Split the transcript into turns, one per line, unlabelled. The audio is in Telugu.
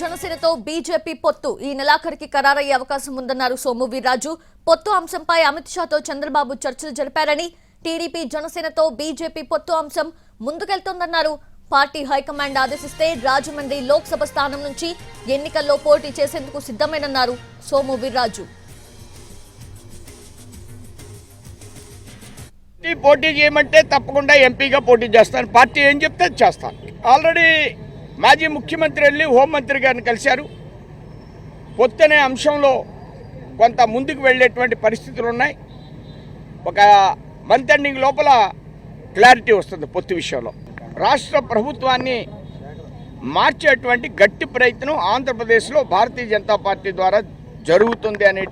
జనసేనతో బీజేపీ పొత్తు. ఈ నెలాఖరికి ఖరారయ్యే అవకాశం ఉందన్నారు సోము వీర్రాజు. పొత్తు అంశంపై అమిత్ షాతో చంద్రబాబు చర్చలు జరిపారని టీడీపీ జనసేనతో బీజేపీ పొత్తు అంశం ముందుకెళ్తోందన్నారు. పార్టీ హైకమాండ్ ఆదేశిస్తే రాజమండ్రి లోక్సభ స్థానం నుంచి ఎన్నికల్లో పోటీ చేసేందుకు సిద్ధమేనన్నారు సోము వీర్రాజు.
పోటీ చేయమంటే తప్పకుండా ఎంపీగా పోటీ చేస్తాను. పార్టీ ఏం చెప్తే చేస్తాను. ఆల్రెడీ మాజీ ముఖ్యమంత్రి వెళ్ళి హోంమంత్రి గారిని కలిశారు. పొత్తనే అంశంలో కొంత ముందుకు వెళ్ళేటువంటి పరిస్థితులు ఉన్నాయి. ఒక మంత్ ఎండింగ్ లోపల క్లారిటీ వస్తుంది పొత్తు విషయంలో. రాష్ట్ర ప్రభుత్వాన్ని మార్చేటువంటి గట్టి ప్రయత్నం ఆంధ్రప్రదేశ్లో భారతీయ జనతా పార్టీ ద్వారా జరుగుతుంది అనే